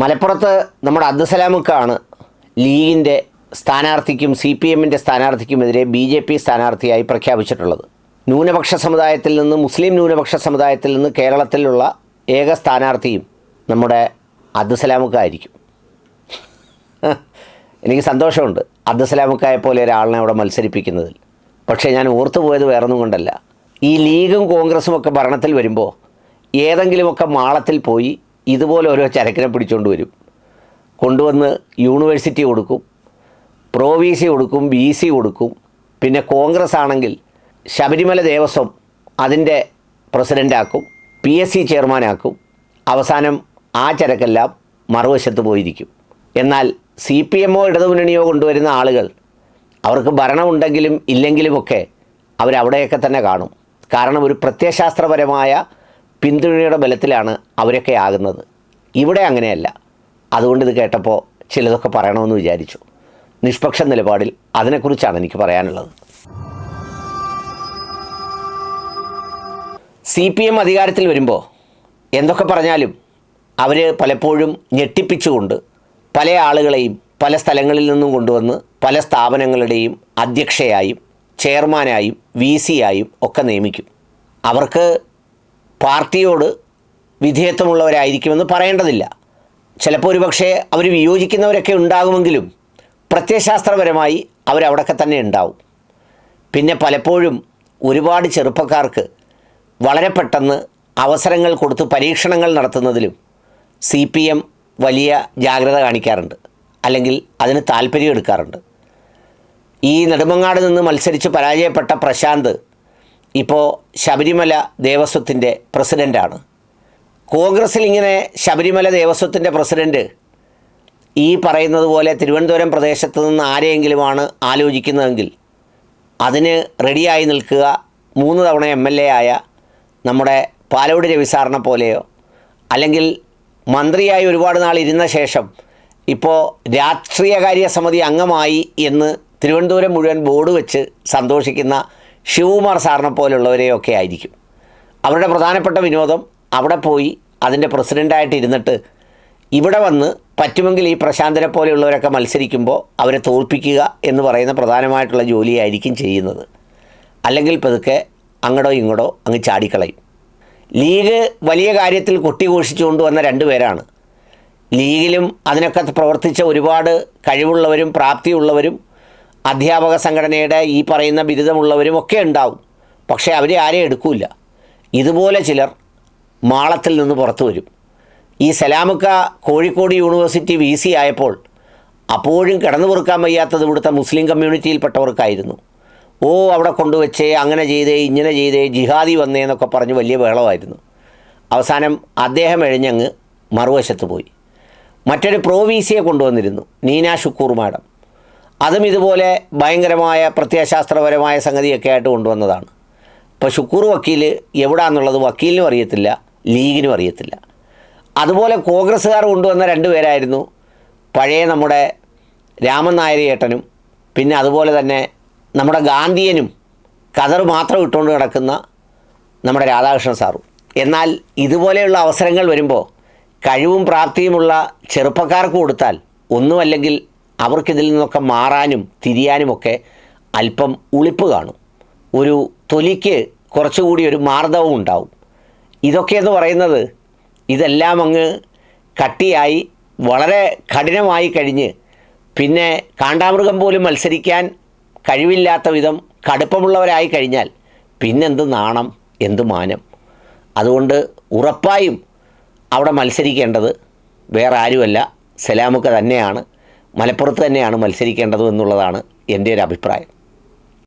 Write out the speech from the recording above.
മലപ്പുറത്ത് നമ്മുടെ അബ്ദുസലാമുക്കാണ് ലീഗിന്റെ സ്ഥാനാർത്ഥിക്കും സി പി എമ്മിന്റെ സ്ഥാനാർത്ഥിക്കുമെതിരെ ബി ജെ പി സ്ഥാനാർത്ഥിയായി പ്രഖ്യാപിച്ചിട്ടുള്ളത്. ന്യൂനപക്ഷ സമുദായത്തിൽ നിന്ന് മുസ്ലിം ന്യൂനപക്ഷ സമുദായത്തിൽ നിന്ന് കേരളത്തിലുള്ള ഏക സ്ഥാനാർത്ഥിയും നമ്മുടെ അബ്ദുസലാമുക്കായിരിക്കും. എനിക്ക് സന്തോഷമുണ്ട് അബ്ദുസലാമുക്കായെ പോലെ ഒരാളിനെ അവിടെ മത്സരിപ്പിക്കുന്നതിൽ. പക്ഷേ ഞാൻ ഓർത്തുപോയത് വേറൊന്നും കൊണ്ടല്ല. ഈ ലീഗും കോൺഗ്രസും ഒക്കെ ഭരണത്തിൽ വരുമ്പോൾ ഏതെങ്കിലുമൊക്കെ മാളത്തിൽ പോയി ഇതുപോലെ ഓരോ ചരക്കിനെ പിടിച്ചുകൊണ്ട് വരും. കൊണ്ടുവന്ന് യൂണിവേഴ്സിറ്റി കൊടുക്കും പ്രോ വി സി കൊടുക്കും വി സി കൊടുക്കും. പിന്നെ കോൺഗ്രസ് ആണെങ്കിൽ ശബരിമല ദേവസ്വം അതിന്റെ പ്രസിഡന്റാക്കും പി എസ് സി ചെയർമാനാക്കും. അവസാനം ആ ചരക്കെല്ലാം മറുവശത്ത് പോയിരിക്കും. എന്നാൽ സി പി എമ്മോ ഇടതുമുന്നണിയോ കൊണ്ടുവരുന്ന ആളുകൾ അവർക്ക് ഭരണമുണ്ടെങ്കിലും ഇല്ലെങ്കിലുമൊക്കെ അവരവിടെയൊക്കെ തന്നെ കാണും. കാരണം ഒരു പ്രത്യയശാസ്ത്രപരമായ പിന്തുണയുടെ ബലത്തിലാണ് അവരൊക്കെ ആകുന്നത്. ഇവിടെ അങ്ങനെയല്ല. അതുകൊണ്ട് ഇത് കേട്ടപ്പോൾ ചിലതൊക്കെ പറയണമെന്ന് വിചാരിച്ചു. നിഷ്പക്ഷ നിലപാടിൽ അതിനെക്കുറിച്ചാണ് എനിക്ക് പറയാനുള്ളത്. സി പി എം അധികാരത്തിൽ വരുമ്പോൾ എന്തൊക്കെ പറഞ്ഞാലും അവർ പലപ്പോഴും ഞെട്ടിപ്പിച്ചുകൊണ്ട് പല ആളുകളെയും പല സ്ഥലങ്ങളിൽ നിന്നും കൊണ്ടുവന്ന് പല സ്ഥാപനങ്ങളുടെയും അധ്യക്ഷയായും ചെയർമാനായും വി സിയായും ഒക്കെ നിയമിക്കും. അവർക്ക് പാർട്ടിയോട് വിധേയത്വമുള്ളവരായിരിക്കുമെന്ന് പറയേണ്ടതില്ല. ചിലപ്പോൾ ഒരു പക്ഷേ അവർ വിയോജിക്കുന്നവരൊക്കെ ഉണ്ടാകുമെങ്കിലും പ്രത്യയശാസ്ത്രപരമായി അവരവിടെയൊക്കെ തന്നെ ഉണ്ടാവും. പിന്നെ പലപ്പോഴും ഒരുപാട് ചെറുപ്പക്കാർക്ക് വളരെ പെട്ടെന്ന് അവസരങ്ങൾ കൊടുത്ത് പരീക്ഷണങ്ങൾ നടത്തുന്നതിലും സി പി എം വലിയ ജാഗ്രത കാണിക്കാറുണ്ട്. അല്ലെങ്കിൽ അതിന് താല്പര്യം എടുക്കാറുണ്ട്. ഈ നെടുമങ്ങാട് നിന്ന് മത്സരിച്ച് പരാജയപ്പെട്ട പ്രശാന്ത് ഇപ്പോൾ ശബരിമല ദേവസ്വത്തിന്റെ പ്രസിഡന്റാണ് കോൺഗ്രസ്സിൽ ഇങ്ങനെ ശബരിമല ദേവസ്വത്തിന്റെ പ്രസിഡന്റ് ഈ പറയുന്നത് പോലെ തിരുവനന്തപുരം പ്രദേശത്ത് നിന്ന് ആരെയെങ്കിലുമാണ് ആലോചിക്കുന്നതെങ്കിൽ അതിന് റെഡിയായി നിൽക്കുക. മൂന്ന് തവണ എം എൽ എ ആയ നമ്മുടെ പാലോട് രവിസാറിനെ പോലെയോ അല്ലെങ്കിൽ മന്ത്രിയായി ഒരുപാട് നാൾ ഇരുന്ന ശേഷം ഇപ്പോൾ രാഷ്ട്രീയകാര്യ സമിതി അംഗമായി എന്ന് തിരുവനന്തപുരം മുഴുവൻ ബോർഡ് വെച്ച് സന്തോഷിക്കുന്ന ശിവകുമാർ സാറിനെ പോലുള്ളവരെയൊക്കെ ആയിരിക്കും. അവരുടെ പ്രധാനപ്പെട്ട വിനോദം അവിടെ പോയി അതിന്റെ പ്രസിഡന്റായിട്ട് ഇരുന്നിട്ട് ഇവിടെ വന്ന് പറ്റുമെങ്കിൽ ഈ പ്രശാന്തനെ പോലെയുള്ളവരൊക്കെ മത്സരിക്കുമ്പോൾ അവരെ തോൽപ്പിക്കുക എന്ന് പറയുന്ന പ്രധാനമായിട്ടുള്ള ജോലിയായിരിക്കും ചെയ്യുന്നത്. അല്ലെങ്കിൽ പതുക്കെ അങ്ങടോ ഇങ്ങടോ അങ്ങ് ചാടിക്കളയും. ലീഗ് വലിയ കാര്യത്തിൽ കൊട്ടിഘോഷിച്ചു വന്ന രണ്ടു പേരാണ്. ലീഗിലും അതിനൊക്കെ പ്രവർത്തിച്ച ഒരുപാട് കഴിവുള്ളവരും പ്രാപ്തിയുള്ളവരും അധ്യാപക സംഘടനയുടെ ഈ പറയുന്ന ബിരുദമുള്ളവരും ഒക്കെ ഉണ്ടാവും. പക്ഷേ അവരെ ആരെയും എടുക്കില്ല ഇതുപോലെ ചിലർ മാളത്തിൽ നിന്ന് പുറത്തു വരും. ഈ സലാമുക്ക കോഴിക്കോട് യൂണിവേഴ്സിറ്റി വി സി ആയപ്പോൾ അപ്പോഴും കിടന്നു പൊറുക്കാൻ വയ്യാത്തത് ഇവിടുത്തെ മുസ്ലിം കമ്മ്യൂണിറ്റിയിൽപ്പെട്ടവർക്കായിരുന്നു. ഓ അവിടെ കൊണ്ടുവച്ചേ അങ്ങനെ ചെയ്തേ ഇങ്ങനെ ചെയ്തേ ജിഹാദി വന്നേ എന്നൊക്കെ പറഞ്ഞ് വലിയ ബഹളമായിരുന്നു. അവസാനം അദ്ദേഹം എഴിഞ്ഞങ്ങ് മറുവശത്ത് പോയി. മറ്റൊരു പ്രോ വി സിയെ കൊണ്ടുവന്നിരുന്നു നീന ഷുക്കൂർ മാഡം. അതും ഇതുപോലെ ഭയങ്കരമായ പ്രത്യയശാസ്ത്രപരമായ സംഗതിയൊക്കെ ആയിട്ട് കൊണ്ടുവന്നതാണ്. ഇപ്പോൾ ഷുക്കൂർ വക്കീൽ എവിടാന്നുള്ളത് വക്കീലിനും അറിയത്തില്ല ലീഗിനും അറിയത്തില്ല. അതുപോലെ കോൺഗ്രസ്സുകാർ കൊണ്ടുവന്ന രണ്ട് പേരായിരുന്നു പഴയ നമ്മുടെ രാമൻ നായർ ഏട്ടനും പിന്നെ അതുപോലെ തന്നെ നമ്മുടെ ഗാന്ധിയനും കതർ മാത്രം ഇട്ടുകൊണ്ട് കിടക്കുന്ന നമ്മുടെ രാധാകൃഷ്ണൻ സാറും. എന്നാൽ ഇതുപോലെയുള്ള അവസരങ്ങൾ വരുമ്പോൾ കഴിവും പ്രാപ്തിയുമുള്ള ചെറുപ്പക്കാർക്ക് കൊടുത്താൽ ഒന്നുമല്ലെങ്കിൽ അവർക്കിതിൽ നിന്നൊക്കെ മാറാനും തിരിയാനുമൊക്കെ അല്പം ഉളിപ്പ് കാണും. ഒരു തൊലിക്ക് കുറച്ചുകൂടി ഒരു മാർദ്ദവും ഉണ്ടാവും. ഇതൊക്കെയെന്ന് പറയുന്നത് ഇതെല്ലാം അങ്ങ് കട്ടിയായി വളരെ കഠിനമായി കഴിഞ്ഞ് പിന്നെ കാണ്ടാമൃഗം പോലും മത്സരിക്കാൻ കഴിവില്ലാത്ത വിധം കടുപ്പമുള്ളവരായി കഴിഞ്ഞാൽ പിന്നെന്ത് നാണം എന്ത് മാനം? അതുകൊണ്ട് ഉറപ്പായും അവിടെ മത്സരിക്കേണ്ടത് വേറെ ആരുമല്ല സലാമുക്ക തന്നെയാണ്. മലപ്പുറത്ത് തന്നെയാണ് മത്സരിക്കേണ്ടത് എന്നുള്ളതാണ് എന്റെ ഒരു അഭിപ്രായം.